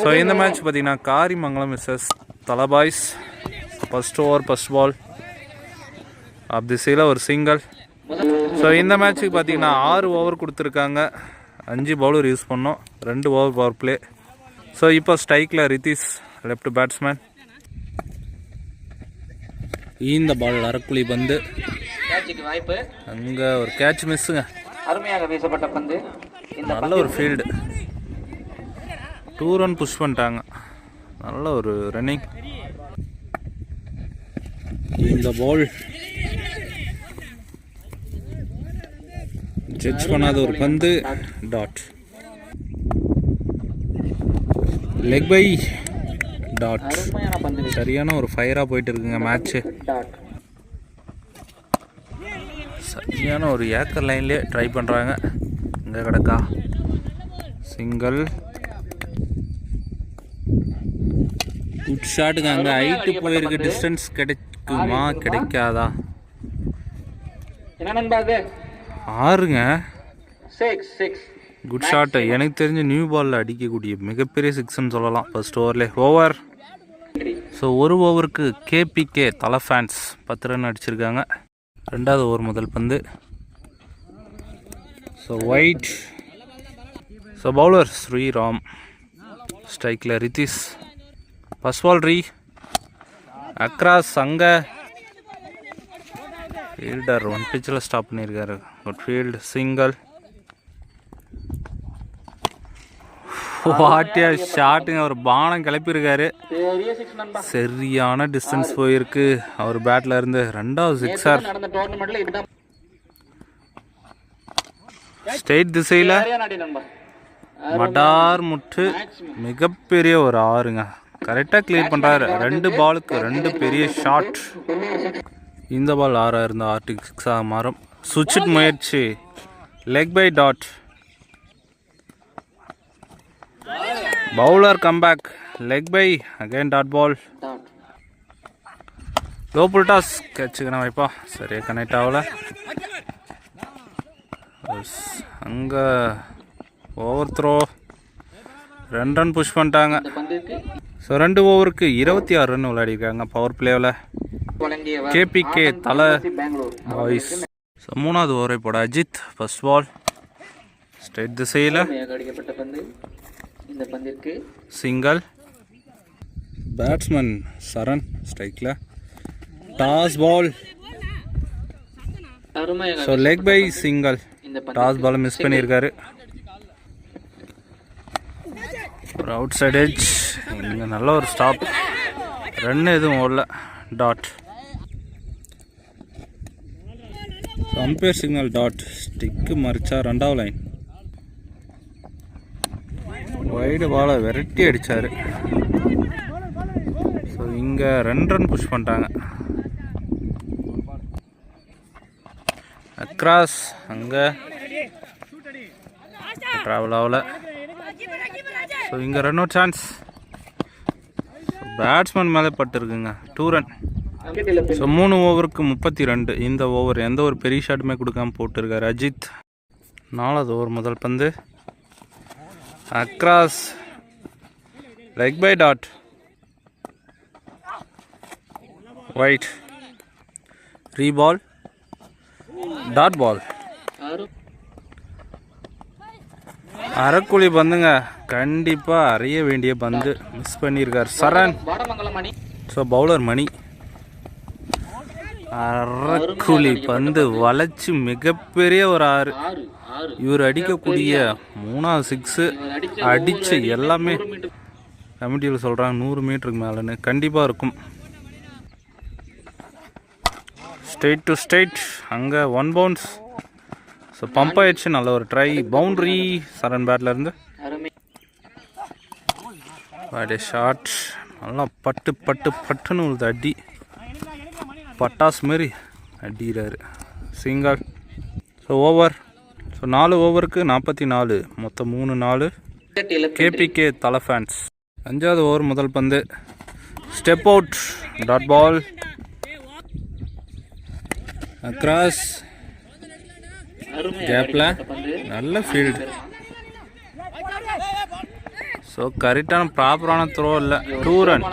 So இந்த match பார்த்தீங்கன்னா காரிமங்கலம் மிஸ்ஸஸ் தலபாய்ஸ் first over first ball off திசையில் ஒரு சிங்கிள் ஸோ இந்த மேட்ச்சுக்கு பார்த்தீங்கன்னா ஆறு ஓவர் கொடுத்துருக்காங்க. அஞ்சு பவுலர் யூஸ் பண்ணோம். ரெண்டு ஓவர் பவர் பிளே ஸோ இப்போ ஸ்ட்ரைக்கில் ரிதீஷ் லெஃப்ட் பேட்ஸ்மேன் இந்த பால் அரக்குழி பந்து. வாய்ப்பு. அங்கே ஒரு கேட்ச் மிஸ்ஸுங்க அருமையாக வீசப்பட்ட பந்து. நல்ல ஒரு ஃபீல்டு டூ ரன் புஷ் பண்ணிட்டாங்க. நல்ல ஒரு ரன்னிங் இந்த பால் ஜட்ஜ் பண்ணாத ஒரு பந்து டாட் லெக் பை டாட் சரியான ஒரு ஃபயராக போயிட்டு இருக்குங்க மேட்ச்சு சரியான ஒரு ஏக்கர் லைன்லேயே ட்ரை பண்ணுறாங்க இங்கே கிடக்கா. சிங்கிள் குட் ஷாட்டுங்க அங்கே ஹைட்டு போயிருக்கு டிஸ்டன்ஸ் கிடைக்குமா? கிடைக்காதா? என்ன நண்பா அது ஆறுங்க. சிக்ஸ் சிக்ஸ் குட் ஷாட் எனக்கு தெரிஞ்ச நியூ பாலில் அடிக்கக்கூடிய மிகப்பெரிய சிக்ஸ்ன்னு சொல்லலாம். ஃபர்ஸ்ட் ஓவர்லே ஓவர் ஸோ ஒரு ஓவருக்கு கேபிகே தலை ஃபேன்ஸ் பத்து ரன் அடிச்சிருக்காங்க. ரெண்டாவது ஓவர் முதல் பந்து. So wide so bowler Sriram. ஸ்ட்ரைக்கில் ரித்திஷ். பஸ்வால்ரி அக்ராஸ் அங்க. ஃபீல்டர் ஒன் பிச்சில் ஸ்டாப் பண்ணியிருக்காரு குட் ஃபீல்டு சிங்கிள் வாட்டியா ஷாட்டுங்க அவர் பானம் கிளப்பியிருக்காரு. சரியான டிஸ்டன்ஸ் போயிருக்கு. அவர் பேட்டில் இருந்து ரெண்டாவது சிக்ஸர் ஸ்டேட் திசையில். மடார் முட்டு மிகப்பெரிய ஒரு ஆறுங்க. கரெக்டாக கிளியர் பண்ணுறாரு ரெண்டு பாலுக்கு ரெண்டு பெரிய ஷாட் இந்த பால் ஆறாக இருந்த ஆர்டிக் சிக்ஸாக மாறும். சுவிட்ச் முயற்சி. Leg bye dot bowler comeback leg bye again dot ball dot toss full toss கேட்சுக்கணும் வைப்பா சரியாக கனெக்ட் ஆகல. அங்கே ஓவர் த்ரோ ரெண்டு ரன் புஷ் பண்ணிட்டாங்க. ஸோ ரெண்டு ஓவருக்கு இருபத்தி ஆறு ரன் விளையாடிருக்காங்க. பவர் பிளேவில் கேபிகே தலை பெங்களூர். பாய்ஸ் ஸோ மூணாவது ஓவரை போட அஜித் ஃபர்ஸ்ட் பால் ஸ்ட்ரைட் திசையில். சிங்கிள் பேட்ஸ்மேன் சரண் ஸ்ட்ரைக்கில் toss ball so leg bye single இந்த பந்து டாஸ் பால் மிஸ் பண்ணியிருக்காரு. ஒரு அவுட் சைட் எட்ஜ் இங்கே நல்ல ஒரு ஸ்டாப் ரன் எதுவும் ஓடல. Dot umpire signal dot stick மறிச்சா ரெண்டாவது லைன் வைடு பாலை விரட்டி அடித்தார் ஸோ இங்கே ரெண்டு ரன் புஷ் பண்ணிட்டாங்க. அக்ராஸ் அங்கே. ட்ராவல் ஆகலை. ஸோ இங்கே ரன் அவுட் சான்ஸ் பேட்ஸ்மேன் மேலே பட்டிருக்குங்க. டூ ரன் ஸோ மூணு ஓவருக்கு முப்பத்தி ரெண்டு. இந்த ஓவர் எந்த ஒரு பெரிய ஷாட்டுமே கொடுக்காம போட்டிருக்காரு. அஜித். நாலாவது ஓவர் முதல் பந்து. Across leg bye dot wide reball dot ball அறக்குழி பந்துங்க. கண்டிப்பாக அறிய வேண்டிய பந்து. மிஸ் பண்ணியிருக்கார். சரண். ஸோ பவுலர் மணி. அறக்குழி பந்து வளைச்சி மிகப்பெரிய ஒரு ஆறு. இவர் அடிக்கக்கூடிய மூணாவது சிக்ஸு அடித்த எல்லாமே கமிட்டியில் சொல்கிறாங்க நூறு மீட்டருக்கு மேலேன்னு. கண்டிப்பாக இருக்கும். ஸ்ட்ரெயிட் டு ஸ்ட்ரெயிட் அங்கே ஒன் பவுன்ஸ் ஸோ பம்ப் ஆயிடுச்சு. நல்ல ஒரு ட்ரை பவுண்ட்ரி சரண் பேட்லேருந்து அப்படியே ஷார்ட் நல்லா பட்டு பட்டு பட்டுன்னு உழுது அடி. பட்டாஸ் மாரி அடிக்கிறாரு. சிங்கா ஸோ ஓவர் ஸோ நாலு ஓவருக்கு நாற்பத்தி நாலு. மொத்தம் மூணு நாலு. கேபிகே தலை ஃபேன்ஸ் அஞ்சாவது ஓவர் முதல் பந்து. Step out dot ball across கேப்பில் நல்ல ஃபீல்டு ஸோ கரெக்டான ப்ராப்பரான த்ரோ இல்லை. டூ ரன்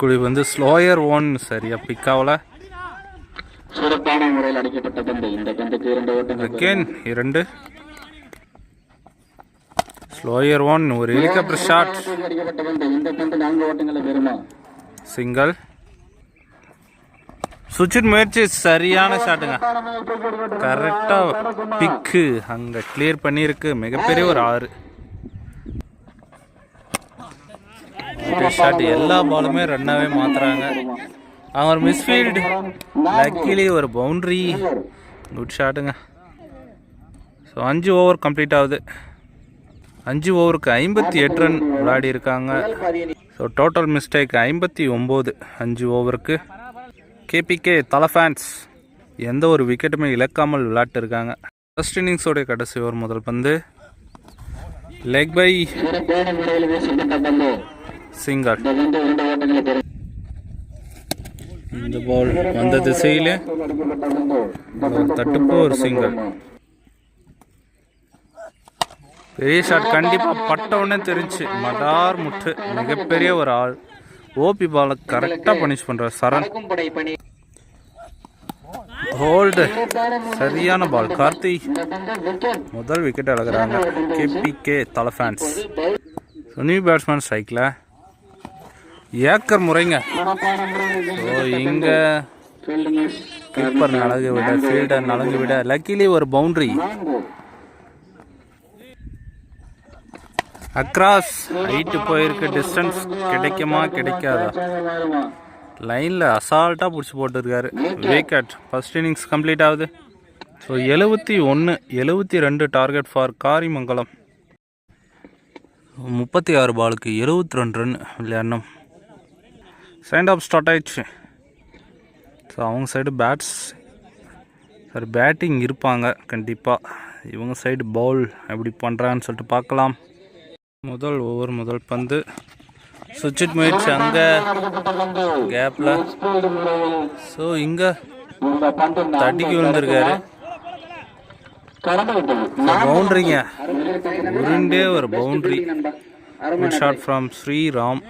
குழி வந்து ஸ்லோயர் ஒன் சரியா பிக் ஆகல. சிறப்பான முறையில் அடிக்கப்பட்ட பந்து. இந்த பந்துக்கு இரண்டு ஓட்டங்கள் அகேன் இரண்டு. ஸ்லோயர் ஒன் ஒரு ஹெலிகாப்டர் ஷாட் அடிக்கப்பட்ட பந்து. இந்த பந்து நான்கு ஓட்டங்களை பெறுமா? சிங்கிள் சுவிட்சின் முயற்சி சரியான ஷாட்டுங்க. கரெக்டாக பிக்கு. அங்கே கிளியர் பண்ணியிருக்கு. மிகப்பெரிய ஒரு ஆறு. ஷாட் எல்லா பாலுமே ரன்னாகவே மாற்றுறாங்க அவங்க ஒரு மிஸ்ஃபீல்டு லக்கிலி ஒரு பவுண்ட்ரி குட் ஷாட்டுங்க ஸோ அஞ்சு ஓவர் கம்ப்ளீட் ஆகுது. அஞ்சு ஓவருக்கு ஐம்பத்தி எட்டு ரன் விளையாடி இருக்காங்க ஸோ டோட்டல் மிஸ்டேக் ஐம்பத்தி ஒம்பது. அஞ்சு ஓவருக்கு கேபிகே தலை ஃபேன்ஸ் எந்த ஒரு விக்கெட்டுமே இழக்காமல் விளையாட்டு இருக்காங்க ஃபர்ஸ்ட் இன்னிங்ஸோடைய கடைசி ஓவர் முதல் பந்து. லெக் பை சிங்கர் இந்த பால் வந்த திசையில் ஒரு தட்டுப்பு ஒரு சிங்கர் பெரிய ஷாட் கண்டிப்பாக பட்ட உடனே தெரிஞ்சு. மதார் முட்டு மிகப்பெரிய ஒரு ஆள். ஓபி பாலை கரெக்டாக பனிஷ் பண்றார் சரண். ஹோல்டு சரியான பால் கார்த்தி. முதல் wicket இழக்கிறாங்க. KPK Thala fans new batsman ஸ்ட்ரைக்கில் ஏக்கர் முறைங்க. ஸோ இங்கே கீப்பர் நலங்கு விட ஃபீல்டர் நலங்கு விட லக்கிலி ஒரு பவுண்டரி நான்கு அக்ராஸ் ஹைட்டு போயிருக்கு. டிஸ்டன்ஸ் கிடைக்குமா கிடைக்காதா? லைனில் அசால்ட்டாக பிடிச்சி போட்டிருக்காரு. விக்கெட் ஃபர்ஸ்ட் இன்னிங்ஸ் கம்ப்ளீட் ஆகுது. ஸோ எழுபத்தி ஒன்று எழுபத்தி ரெண்டு டார்கெட் ஃபார் காரிமங்கலம் முப்பத்தி ஆறு பாலுக்கு எழுபத்தி ரெண்டு ரன் விளையாடணும் சைண்ட் ஆஃப் ஸ்டார்ட் ஆயிடுச்சு. ஸோ அவங்க சைடு பேட்ஸ் சார் பேட்டிங் இருப்பாங்க. கண்டிப்பாக இவங்க சைடு பவுல் எப்படி பண்ணுறான்னு சொல்லிட்டு பார்க்கலாம். முதல் ஓவர் முதல் பந்து. சுவிட்சிட் முயற்சி அங்கே. கேப்ல சோ கேப்பில் ஸோ இங்கே தட்டிக்கு விழுந்திருக்காரு. பவுண்டரிங்க உருண்டே ஒரு boundary good shot from Sriram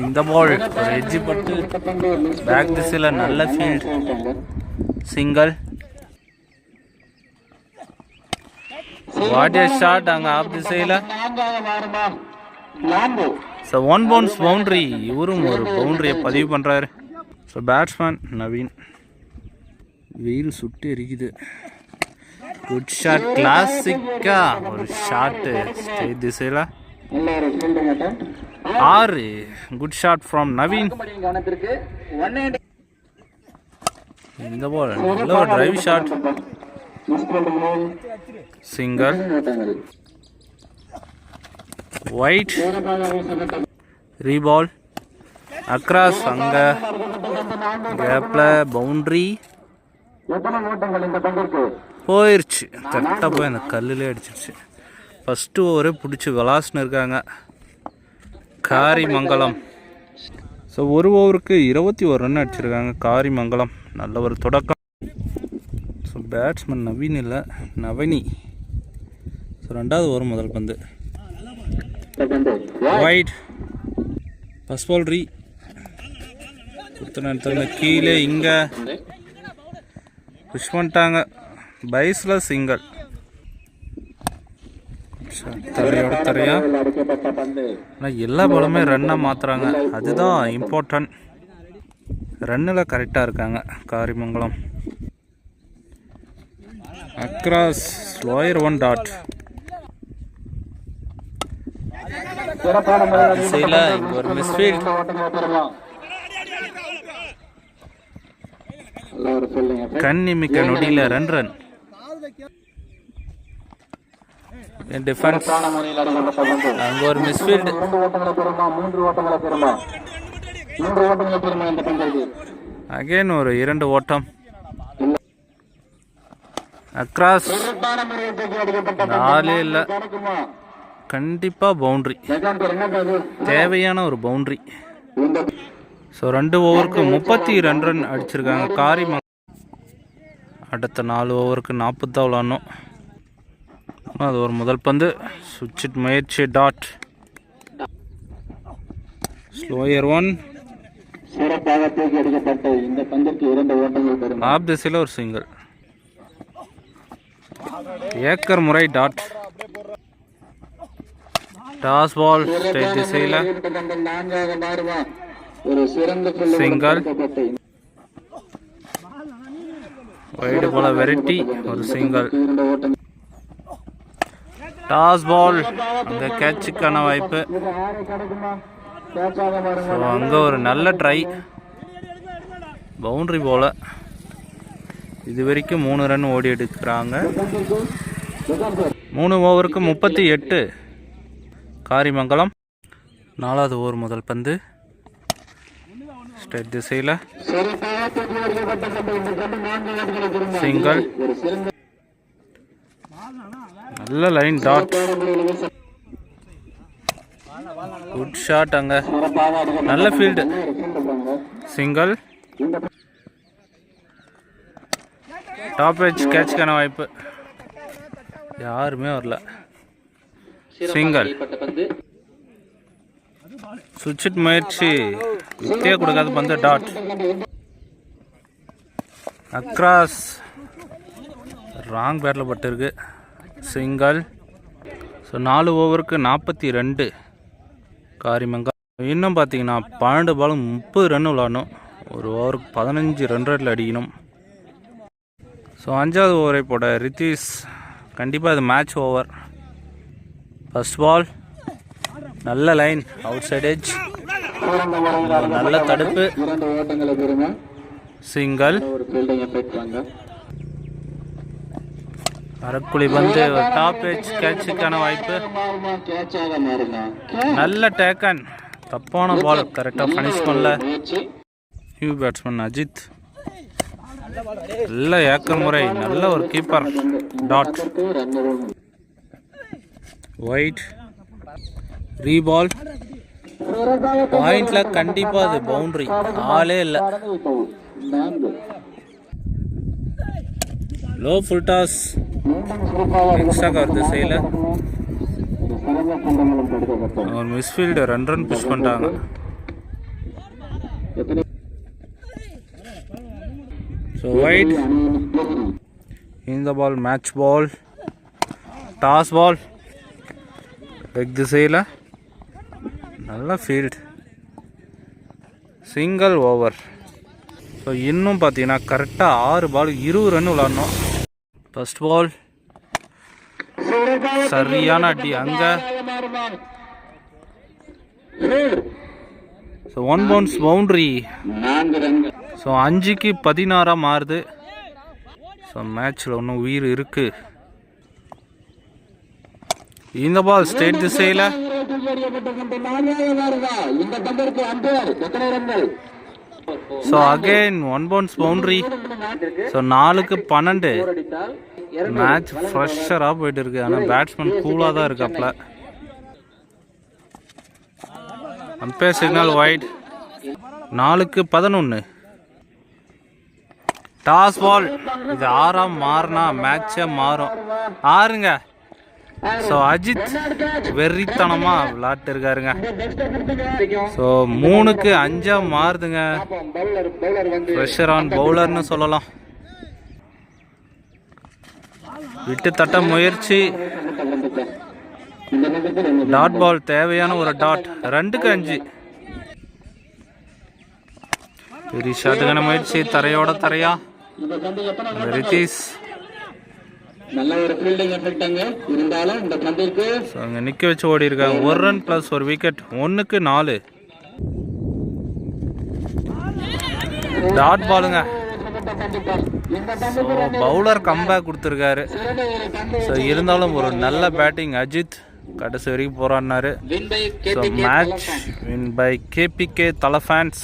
இந்த பால் ஒரு பட்டு பேக் திசையில் நல்ல field single what a shot அங்கே ஆஃப் திசையில் நான்காக மாறுமா ஸோ ஒன் பவுன்ஸ் பவுண்ட்ரி இவரும் ஒரு பவுண்டரியை பதிவு பண்ணுறாரு ஸோ பேட்ஸ்மேன் நவீன். வெயில் சுட்டு எரிக்குது. குட் ஷாட் கிளாசிக்கா ஒரு ஷாட்டு ஸ்டேட் திசையில். எல்லாரும் ஆறு. Good shot from Naveen. இந்த போல் நல்ல ஒரு டிரைவ் ஷாட் சிங்கர் ஒயிட் ரீபால் அக்ராஸ் அங்க கேப்ல பவுண்ட்ரி போயிருச்சு. கரெக்டாக போய் அந்த கல்லுலே அடிச்சிருச்சு. ஃபஸ்ட்டு ஓவரே பிடிச்சி விளாசுன்னு இருக்காங்க. காரிமங்கலம். ஸோ ஒரு ஓவருக்கு இருபத்தி ஒரு ரன் அடிச்சிருக்காங்க. காரிமங்கலம். நல்ல ஒரு தொடக்கம். பேட்ஸ்மேன் நவீன் இல்லை நவனி. ஸோ ரெண்டாவது ஓவர் முதல் பந்து. ஒயிட் ஃபஸ்ட் பால் ரீ கொடுத்த நேரத்தில் கீழே இங்கே. புஷ் பண்ணிட்டாங்க. பைஸில் சிங்கிள் தரையோட தரையா. ஆனால் எல்லா பாலுமே ரன்னை மாற்றுறாங்க அதுதான் இம்பார்ட்டன்ட் ரன்னில் கரெக்டாக இருக்காங்க. Karimangalam. Across slower one dot திசையில் இங்கே ஒரு மிஸ்ஃபீல்ட் ஃபீல்டிங் கண்ணிமிக்க நொடியில் ரன் ரன் டிஃபென்ஸ் அங்கே ஒரு மிஸ்ஃபீல்டு இரண்டு ஓட்டங்களை பெறுமா மூன்று ஓட்டங்களை பெறுமா மூன்று ஓட்டங்களை பெறுமா இந்த பந்திற்கு அகைன் ஒரு இரண்டு ஓட்டம். அக்ராஸ் நாலே இல்லை. கண்டிப்பாக பவுண்ட்ரி தேவையான ஒரு பவுண்ட்ரி ஸோ ரெண்டு ஓவருக்கு முப்பத்தி ரெண்டு ரன் அடிச்சிருக்காங்க. காரி அடுத்த நாலு ஓவருக்கு நாற்பது தான் விளாடணும். அது ஒரு முதல் பந்து. சுவிட்சிட் முயற்சி டாட் ஸ்லோயர் ஒன் சிறப்பாக தூக்கி அடிக்கப்பட்ட இந்த பந்திற்கு இரண்டு ஓட்டங்கள் ஆப் திசையில் ஒரு சிங்கிள் ஏக்கர் முறை டாட். டாஸ் பால் ஸ்டேட் திசையில். வைடு போல வெரைட்டி ஒரு சிங்கிள் டாஸ் பால். அந்த கேட்சுக்கான வாய்ப்பு. அங்க ஸோ அங்கே ஒரு நல்ல ட்ரை. பவுண்ட்ரி போல. இது வரைக்கும் மூணு ரன் ஓடி எடுக்கிறாங்க மூணு ஓவருக்கு முப்பத்தி எட்டு. காரிமங்கலம் நாலாவது ஓவர் முதல் பந்து. ஸ்டெட் திசையில் சிங்கல் சிங்கிள். நல்ல லைன் டாட் குட் ஷாட் அங்கே. நல்ல ஃபீல்டு சிங்கிள். டாப் எச் கேட்ச்க்கான வாய்ப்பு. யாருமே வரல. சிங்கல் சுவிட்சிட் முயற்சி. வித்தியே கொடுக்காத பந்து டாட் அக்ராஸ் ராங் பேட்டில் பட்டிருக்கு. சிங்கல் ஸோ நாலு ஓவருக்கு நாற்பத்தி ரெண்டு. காரிமங்கா. இன்னும் பார்த்தீங்கன்னா பன்னெண்டு பாலும் முப்பது ரன் விளாடணும். ஒரு ஓவருக்கு பதினஞ்சு ரன் ரேட்டில் அடிக்கணும். ஸோ அஞ்சாவது ஓவரை போட ரித்திஷ் கண்டிப்பாக அது மேட்ச் ஓவர் ஃபர்ஸ்ட் பால் நல்ல லைன் அவுட் சைட் எஜ் நல்ல தடுப்பு. சிங்கிள் அரக்குழி பந்து டாப் எச் கேட்சுக்கான வாய்ப்பு. நல்ல டேக்கன் தப்பான பால் கரெக்டாக ஃபினிஷ் பண்ணல. New batsman Ajith. நல்ல ஏக்கர் முறை நல்ல ஒரு கீப்பர் டாட் ஒயிட் ரீபால் பாயிண்ட்ல கண்டிப்பாக அது பவுண்டரி ஆளே இல்லை. Low full toss extra cover திசையில் ஒரு மிஸ்ஃபீல்டு ரெண்டு ரன் புஷ் பண்ணிட்டாங்க. எத்தனை ஸோ ஒயிட் அணியின் வெற்றி. இந்த ball match ball toss ball leg திசையில் நல்ல ஃபீல்ட் சிங்கிள் ஓவர் ஸோ இன்னும் பார்த்தீங்கன்னா கரெக்டாக ஆறு பால் இருபது ரன் விளாடணும். ஃபஸ்ட் பால் சரியான அடி அங்கே. So one bounce boundary so அஞ்சுக்கு பதினாறாக மாறுது. ஸோ மேட்ச்சில் ஒன்றும் உயிர் இருக்கு. இந்த பால் ஸ்டேட் திசையில். So again one bounce boundary so நாலுக்கு பன்னெண்டு. மேட்ச் ஃப்ரெஷராக போயிட்டு இருக்கு. ஆனால் பேட்ஸ்மேன் கூலாக தான் இருக்காப்ல. அம்பே சிக்னல் ஒயிட் நாலுக்கு பதினொன்று டாஸ் பால். இது ஆறாம் மாறினா மேட்சே மாறும். ஆறுங்க. ஸோ அஜித் வெறித்தனமாக விளாட்டு இருக்காருங்க ஸோ மூணுக்கு அஞ்சாக மாறுதுங்க. ப்ரெஷர் ஆன் பவுலர்னு சொல்லலாம். விட்டு தட்ட முயற்சி. டாட் பால் தேவையான ஒரு டாட் ரெண்டுக்கு அஞ்சு. பெரிய ஷாட்டுக்கான முயற்சி. தரையோட தரையா. இந்த பந்து எத்தனை ரித்தீஷ் நல்ல ஒரு ஃபீல்டிங் எஃபெக்ட் அங்க இருந்தாலும் இந்த பந்திற்கு ஸோ அங்கே நிற்க வச்சு ஓடி இருக்காங்க ஒரு ரன் ப்ளஸ் ஒரு விக்கெட் ஒன்றுக்கு நாலு. டாட் பாலுங்க ஸோ பவுலர் கம்பேக் கொடுத்துருக்காரு. ஸோ இருந்தாலும் ஒரு நல்ல பேட்டிங் அஜித் கடைசி வரைக்கும் போராடினாரு. So match win by KPK Thala fans